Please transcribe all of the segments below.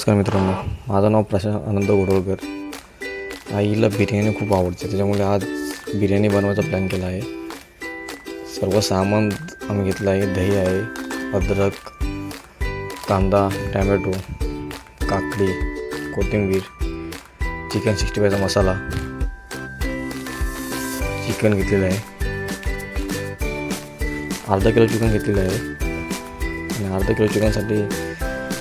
नमस्कार मित्रांनो. माझं नाव प्रशांत आनंद गोडवळकर आईला बिर्याणी खूप आवडते. त्याच्यामुळे आज बिर्याणी बनवायचा प्लॅन केला आहे. सर्व सामान आम्ही घेतलं आहे. दही आहे अद्रक कांदा टॅमॅटो काकडी कोथिंबीर चिकन सिक्स्टी फायचा मसाला. चिकन घेतलेलं आहे. अर्धा किलो चिकन घेतलेलं आहे. आणि अर्धा किलो चिकनसाठी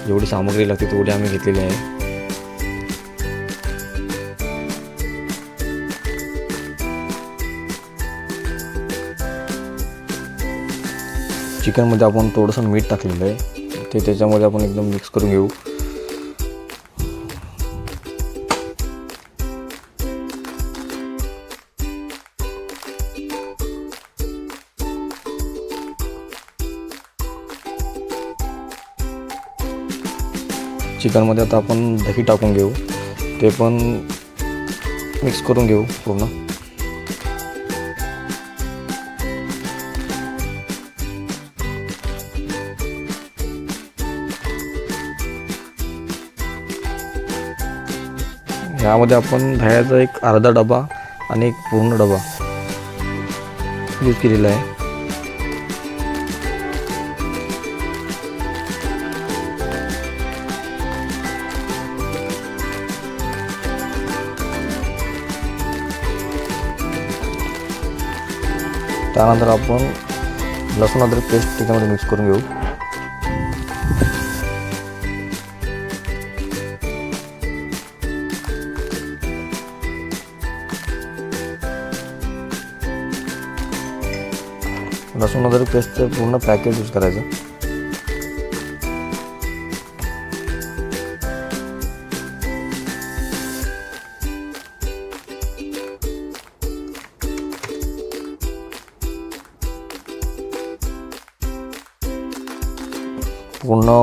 जेवढी सामग्री लागते तेवढी आम्ही घेतलेली आहे. चिकनमध्ये आपण थोडंसं मीठ टाकलेलं आहे. ते त्याच्यामध्ये आपण एकदम मिक्स करून घेऊ. चिकनमध्ये आता आपण दही टाकून घेऊ. ते पण मिक्स करून घेऊ पूर्ण. यामध्ये आपण दह्याचा एक अर्धा डबा आणि एक पूर्ण डबा यूज केलेला आहे. त्यानंतर आपण लसूण अद्रक पेस्ट त्याच्यामध्ये मिक्स करून घेऊ. लसूण अद्रक पेस्टचं पूर्ण पॅकेज यूज करायचं.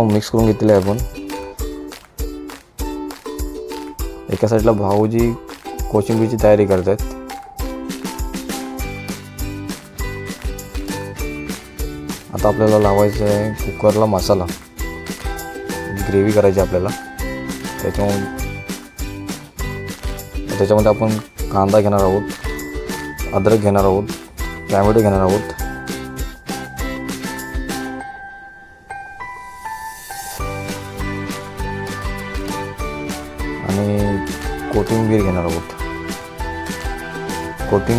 मिक्स करून घेतलेलं आहे आपण. एका साईडला भाऊजी कोशिंबीरची तयारी करत आहेत आता आपल्याला लावायचं आहे कुकरला मसाला. ग्रेव्ही करायची आपल्याला. त्याच्यामध्ये त्याच्यामध्ये आपण कांदा घेणार आहोत अद्रक घेणार आहोत टॅमॅटो घेणार आहोत.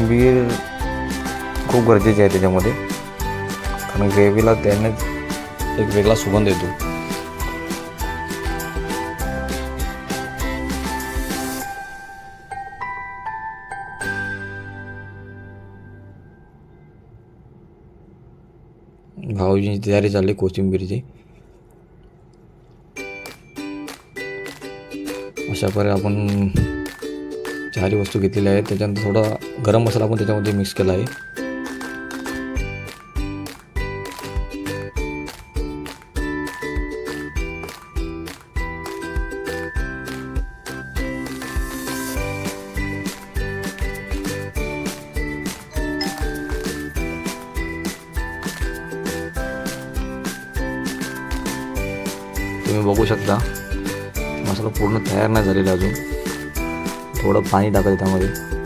कोथिंबीर खूप गरजेची आहे त्याच्यामध्ये. कारण ग्रेव्हीला त्याने एक वेगळा सुगंध येतो. भाऊजींची तयारी चालली कोथिंबीरची. अशा प्रकारे आपण चारही वस्तू घेतलेल्या आहेत. त्याच्यानंतर थोडा गरम मसाला पण त्याच्यामध्ये मिक्स केला आहे. तुम्ही बघू शकता मसाला पूर्ण तयार नाही झालेला अजून. थोडं पाणी टाकायचं त्यामध्ये.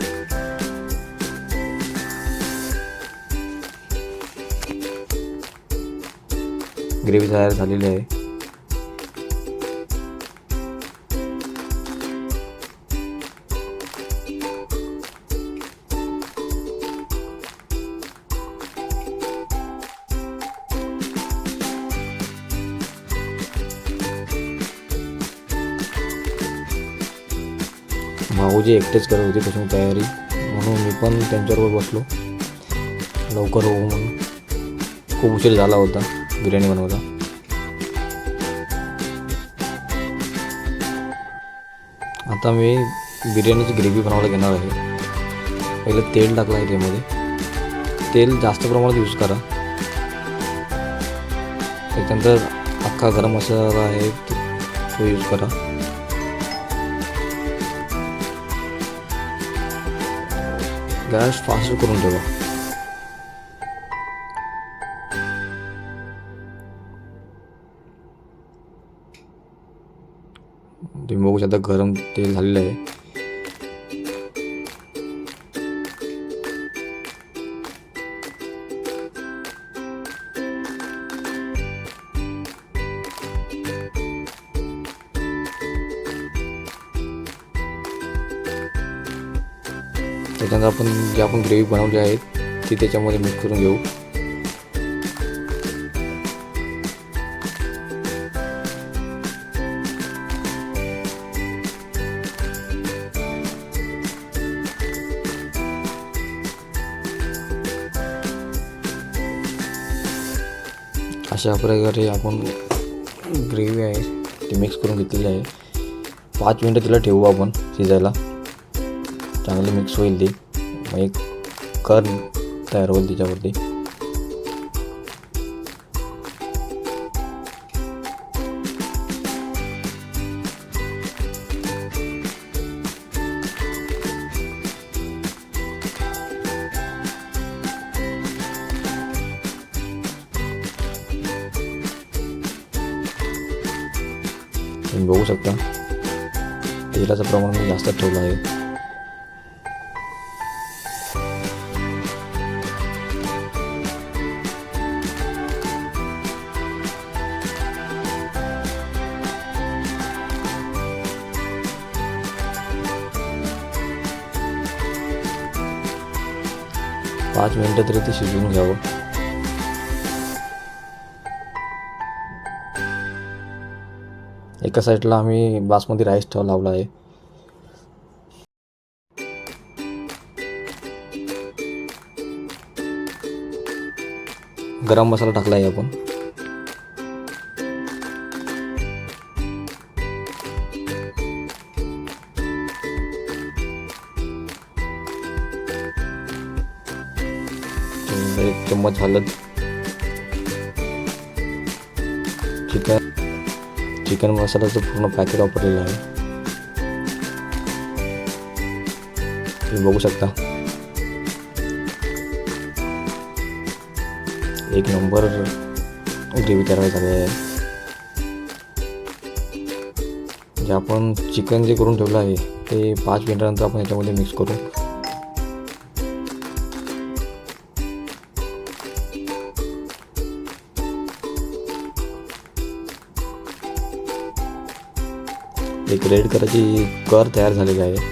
ग्रेव्ही तयार झालेली आहे. माऊजी एकटेच करत होते त्याच्यामुळे तयारी? म्हणून मी पण त्यांच्याबरोबर बसलो. लवकर होऊ म्हणून. खूप उशीर झाला होता. बिर्याणी बनवायला आता मी बिर्याणीची ग्रेव्ही बनवायला घेणार आहे. पहिलं तेल टाकलं आहे त्यामध्ये. तेल जास्त प्रमाणात यूज करा. त्याच्यानंतर अख्खा गरम मसाला आहे तो तो यूज करा. गॅस फास्ट करून ठेवा. बघू शकता गरम तेल झालेलं आहे त्याच्यानंतर आपण जे आपण ग्रेव्ही बनवली आहे ती त्याच्यामध्ये मिक्स करून घेऊ अशा प्रकारे आपण ग्रेव्ही आहे ती मिक्स करून घेतलेली आहे. पाच मिनटं तिला ठेवू आपण शिजायला. चांगली मिक्स होईल ती. मग एक कर तयार होईल तिच्यावरती. तुम्ही बघू शकता तेलाचं प्रमाण मी जास्त ठेवलं आहे पाच मिनटं तरी ते शिजवून घ्यावं. एका साईडला आम्ही बासमती राईस ठेव लावला आहे. गरम मसाला टाकला आहे आपण. एक चम्मच हलद चिकन. चिकन मसाल्याचं पूर्ण पॅकेट वापरलेलं आहे. तुम्ही बघू शकता. एक नंबर ग्रेव्ही तयार झाली आहे. जे आपण चिकन जे करून ठेवलं आहे ते पाच मिनिटानंतर आपण याच्यामध्ये मिक्स करू. एक रेड कलरची कर तयार झालेली आहे.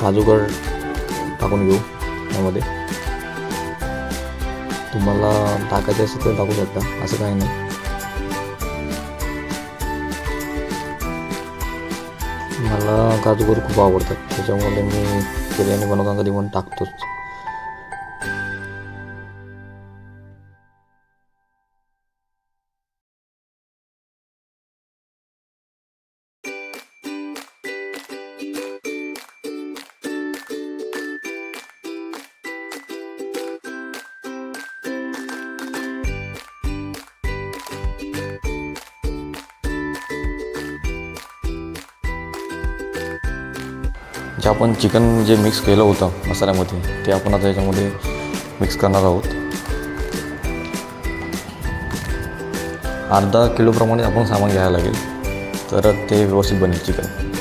काजूगर टाकून घेऊ त्यामध्ये. तुम्हाला टाकायचे असेल तर टाकू शकता. असं काही नाही. मला काजूगर खूप आवडतात. त्याच्यामुळे मी बिर्याणी बनवताना कधी पण टाकतोच. जे आपण चिकन जे मिक्स केलं होतं मसाल्यामध्ये ते आपण आता याच्यामध्ये मिक्स करणार आहोत. अर्धा किलोप्रमाणे आपण सामान घ्यायला लागेल. तर ते व्यवस्थित बनेल चिकन.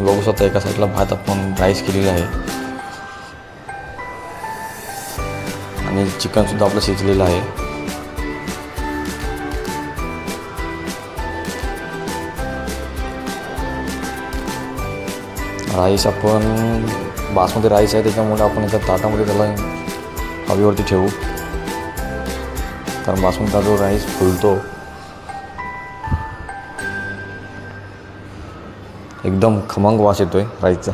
तुम्ही बघू शकता एका साईडला भात आपण राईस केलेला आहे. आणि चिकनसुद्धा आपलं शिजलेलं आहे. राईस आपण बासमती राईस आहे त्याच्यामुळे आपण एका ताटामध्ये त्याला हवेवरती ठेवू. कारण बासमतीचा जो राईस फुलतो एकदम खमंग वास येतोय राईसचा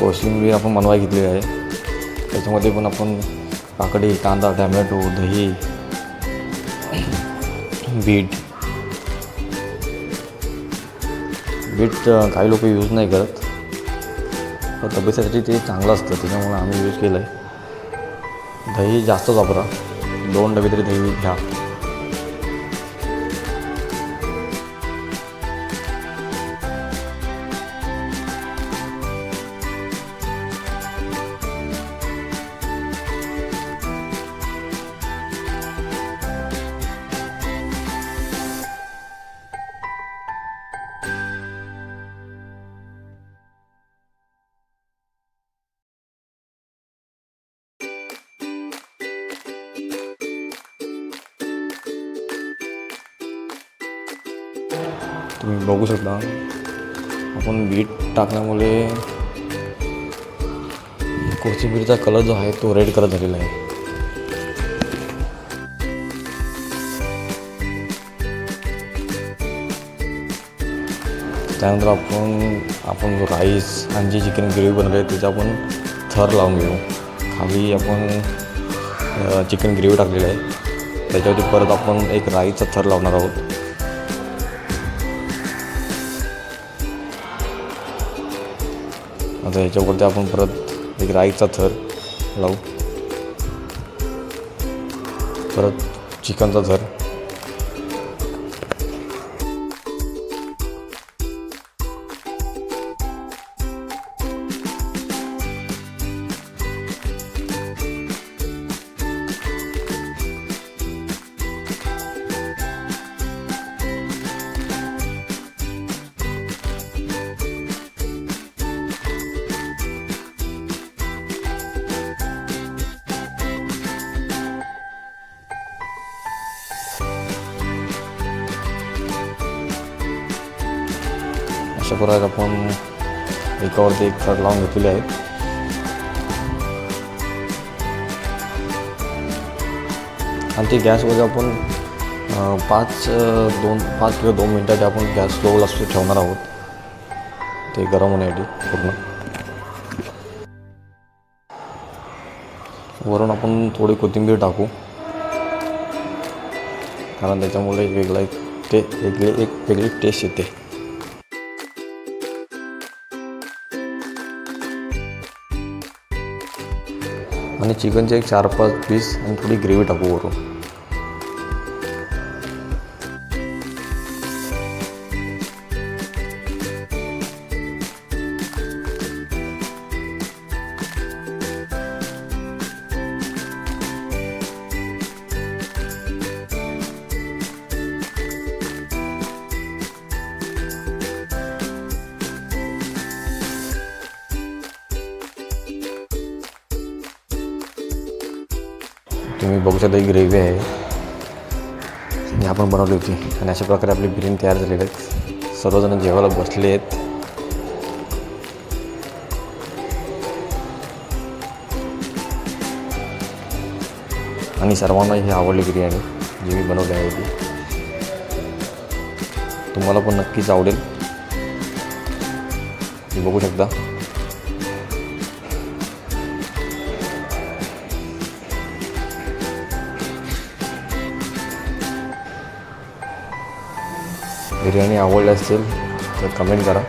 कोशिंबीर आपण बनवाय घेतलेली आहे. त्याच्यामध्ये पण आपण काकडी कांदा टॅमॅटो दही बीट. बीट काही लोक यूज नाही करत. पण तब्येतीसाठी ते चांगलं असतं त्याच्यामुळे आम्ही यूज केलं आहे दही जास्तच वापरा. दोन डबे तरी दही घ्या. तुम्ही बघू शकता. आपण बीट टाकल्यामुळे कोथिंबीरचा कलर जो आहे तो रेड कलर झालेला आहे. त्यानंतर आपण आपण जो राईस आणि जी चिकन ग्रेव्ही बनवली आहे त्याचा आपण थर लावून घेऊ. खाली आपण चिकन ग्रेव्ही टाकलेली आहे. त्याच्यावरती परत आपण एक राईचा थर लावणार आहोत. आता ह्याच्यावरती आपण परत एक राईचा थर लावू. परत चिकनचा थर. अशा प्रकारे आपण. एकावरती एक थर लावून घेतलेले आहेत आणि ते गॅसवरती आपण पाच दोन पाच किंवा दोन मिनटासाठी आपण गॅस स्लोला ठेवणार आहोत. ते गरम होण्यासाठी पूर्ण. वरून आपण थोडी कोथिंबीर टाकू. कारण त्याच्यामुळे एक वेगळा एक ते वेगळी एक वेगळी टेस्ट येते. आणि चिकनचे एक चार पाच पीस आणि थोडी ग्रेव्ही टाकू वरून. तुम्ही बघू शकता ही ग्रेव्ही आहे. ही आपण बनवली होती आणि अशा प्रकारे आपली बिर्याणी तयार झालेली आहेत सर्वजण जेवायला बसले आहेत. आणि सर्वांना ही आवडली बिर्याणी जी मी बनवली आहे ती. तुम्हाला पण नक्कीच आवडेल. तुम्ही बघू शकता. बिर्याणी आवडली असेल तर कमेंट करा.